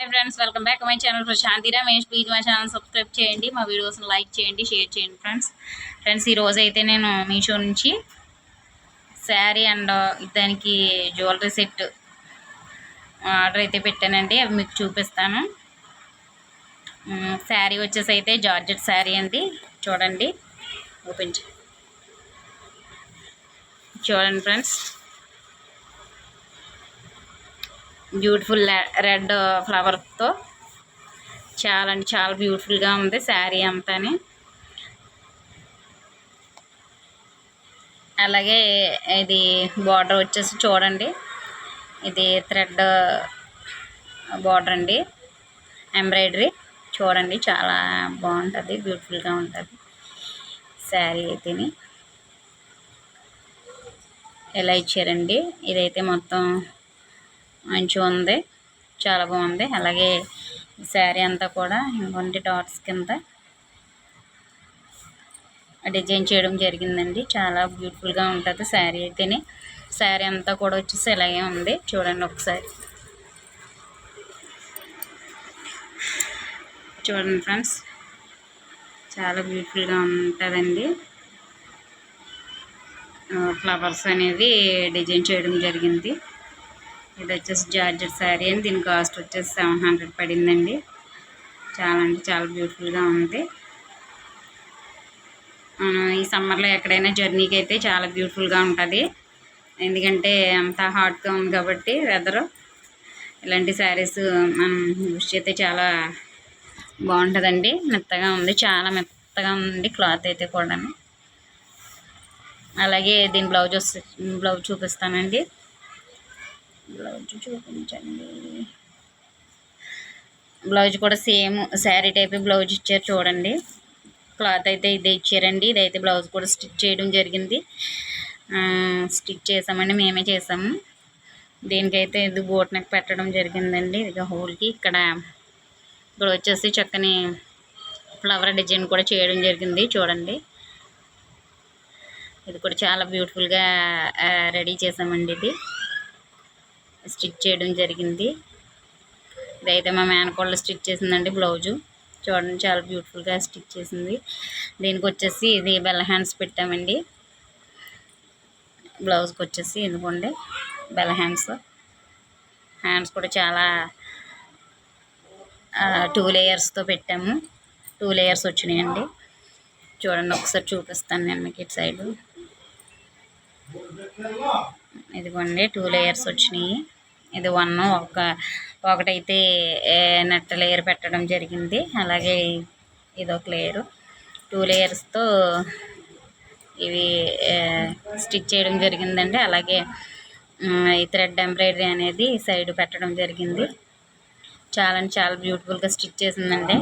Hi friends welcome back my channel Prashanthi Ramesh please మా channel subscribe చేయండి మా వీడియోస్ని లైక్ చేయండి షేర్ చేయండి ఫ్రెండ్స్ ఫ్రెండ్స్ ఈరోజు అయితే నేను మీషో నుంచి శారీ అండ్ uh, దానికి జ్యువెలరీ సెట్ ఆర్డర్ అయితే పెట్టానండి. అవి మీకు చూపిస్తాను. శారీ వచ్చేసి అయితే జార్జెట్ శారీ అండి. చూడండి. ఓపెన్ చూడండి ఫ్రెండ్స్ బ్యూటిఫుల్ రెడ్ ఫ్లవర్తో చాలా అంటే చాలా బ్యూటిఫుల్గా ఉంది శారీ అంతాని. అలాగే ఇది బార్డర్ వచ్చేసి చూడండి. ఇది థ్రెడ్ బార్డర్ అండి. ఎంబ్రాయిడరీ చూడండి చాలా బాగుంటుంది బ్యూటిఫుల్గా ఉంటుంది శారీ అయితేని. ఎలా ఇచ్చారండి? ఇదైతే మొత్తం మంచిగా ఉంది. చాలా బాగుంది. అలాగే శారీ అంతా కూడా ఇంకొంటి డాట్స్ కింద డిజైన్ చేయడం జరిగిందండి. చాలా బ్యూటిఫుల్గా ఉంటుంది శారీ అయితేనే. శారీ అంతా కూడా వచ్చేసి ఇలాగే ఉంది. చూడండి ఒకసారి. చూడండి ఫ్రెండ్స్. చాలా బ్యూటిఫుల్గా ఉంటుందండి. ఫ్లవర్స్ అనేది డిజైన్ చేయడం జరిగింది. ఇది వచ్చేసి జార్జెట్ శారీ అని దీని కాస్ట్ వచ్చేసి సెవెన్ హండ్రెడ్ పడిందండి. చాలా అంటే చాలా బ్యూటిఫుల్గా ఉంది. మనం ఈ సమ్మర్లో ఎక్కడైనా జర్నీకి అయితే చాలా బ్యూటిఫుల్గా ఉంటుంది. ఎందుకంటే అంత హాట్గా ఉంది కాబట్టి వెదరు. ఇలాంటి శారీస్ మనం యూజ్ చేస్తే చాలా బాగుంటుందండి. మెత్తగా ఉంది చాలా మెత్తగా ఉంది క్లాత్ అయితే కూడా అలాగే దీని బ్లౌజ్ బ్లౌజ్ చూపిస్తానండి. బ్లౌజ్ చూపించండి బ్లౌజ్ కూడా సేమ్ శారీ టైప్ బ్లౌజ్ ఇచ్చారు చూడండి. క్లాత్ అయితే ఇదే ఇచ్చారండి. ఇదైతే బ్లౌజ్ కూడా స్టిచ్ చేయడం జరిగింది. స్టిచ్ చేసామండి. మేమే చేసాము. దీనికైతే ఇది బోట్ పెట్టడం జరిగిందండి. ఇది హోల్కి ఇక్కడ ఇక్కడ వచ్చేసి చక్కని ఫ్లవర్ డిజైన్ కూడా చేయడం జరిగింది చూడండి. ఇది కూడా చాలా బ్యూటిఫుల్గా రెడీ చేసామండి ఇది. స్టిచ్ చేయడం జరిగింది. ఇదైతే మా మేనకోళ్ళు స్టిచ్ చేసిందండి బ్లౌజు. చూడండి చాలా బ్యూటిఫుల్గా స్టిచ్ చేసింది. దీనికి వచ్చేసి ఇది బెల్ల హ్యాండ్స్ పెట్టామండి. బ్లౌజ్కి వచ్చేసి ఎందుకండి బెల్ల హ్యాండ్స్. హ్యాండ్స్ కూడా చాలా టూ లేయర్స్తో పెట్టాము. టూ లేయర్స్ వచ్చినాయండి. చూడండి ఒకసారి చూపిస్తాను నేను మీకు ఇటు సైడు. ఇదిగోండి టూ లేయర్స్ వచ్చినాయి. ఇది వన్ ఒక ఒకటైతే నెట్ లేయర్ పెట్టడం జరిగింది. అలాగే ఇది ఒక లేయరు. టూ లేయర్స్తో ఇవి స్టిచ్ చేయడం జరిగిందండి. అలాగే ఈ థ్రెడ్ ఎంబ్రాయిడరీ అనేది సైడ్ పెట్టడం జరిగింది. చాలా చాలా బ్యూటిఫుల్గా స్టిచ్ చేసిందండి.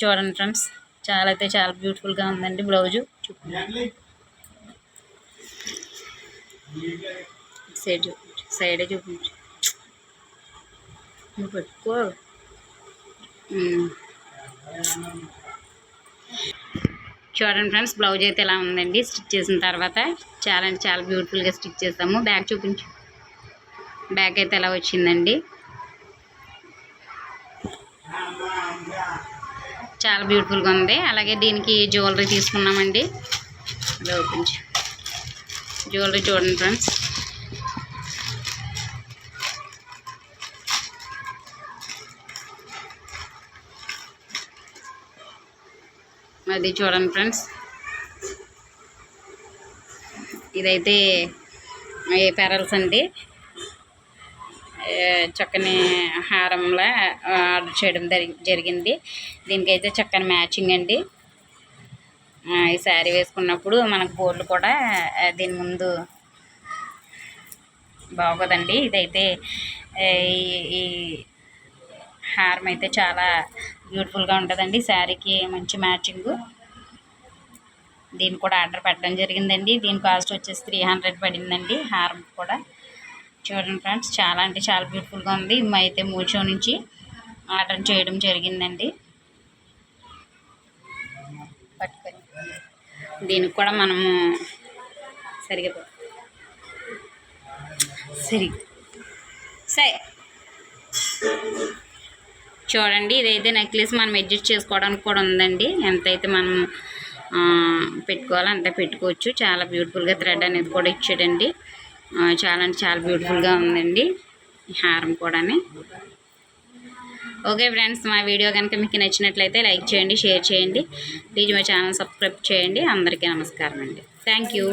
చూడండి ఫ్రెండ్స్ చాలా అయితే చాలా బ్యూటిఫుల్గా ఉందండి బ్లౌజు. సైడ్ చూపించు సైడే చూపించు. నువ్వు పెట్టుకో. చూడండి ఫ్రెండ్స్ బ్లౌజ్ అయితే ఎలా ఉందండి. స్టిచ్ చేసిన తర్వాత చాలా అంటే చాలా బ్యూటిఫుల్గా స్టిచ్ చేస్తాము. బ్యాగ్ చూపించు. బ్యాగ్ అయితే ఎలా వచ్చిందండి. చాలా బ్యూటిఫుల్గా ఉంది. అలాగే దీనికి జ్యువెలరీ తీసుకున్నామండి. అది ఓపెన్ జ్యువెలరీ చూడండి ఫ్రెండ్స్. అది చూడండి ఫ్రెండ్స్. ఇదైతే పెరల్స్ అండి. చక్కని హారంలా ఆర్డర్ చేయడం జరిగింది. దీనికైతే చక్కని మ్యాచింగ్ అండి. ఈ శారీ వేసుకున్నప్పుడు మనకు గోల్డ్ కూడా దీని ముందు బాగోదండి. ఇదైతే ఈ హారం అయితే చాలా బ్యూటిఫుల్గా ఉంటుందండి. శారీకి మంచి మ్యాచింగ్ దీన్ని కూడా ఆర్డర్ పెట్టడం జరిగిందండి. దీని కాస్ట్ వచ్చేసి త్రీ హండ్రెడ్ పడిందండి హారం కూడా. చూడండి ఫ్రెండ్స్ చాలా అంటే చాలా బ్యూటిఫుల్గా ఉంది. అయితే మూచో నుంచి ఆర్డర్ చేయడం జరిగిందండి. దీనికి కూడా మనము సరిగా సరి సరే. చూడండి ఇదైతే నెక్లెస్ మనం అడ్జస్ట్ చేసుకోవడానికి కూడా ఉందండి. ఎంతైతే మనం పెట్టుకోవాలో అంత పెట్టుకోవచ్చు. చాలా బ్యూటిఫుల్గా థ్రెడ్ అనేది కూడా ఇచ్చాడండి. చాలా అంటే చాలా బ్యూటిఫుల్గా ఉందండి. హారం కూడా ఓకే ఫ్రెండ్స్ మా వీడియో కనుక మీకు నచ్చినట్లయితే లైక్ చేయండి షేర్ చేయండి. ప్లీజ్ మా ఛానల్ సబ్స్క్రైబ్ చేయండి. అందరికీ నమస్కారం అండి. Thank you.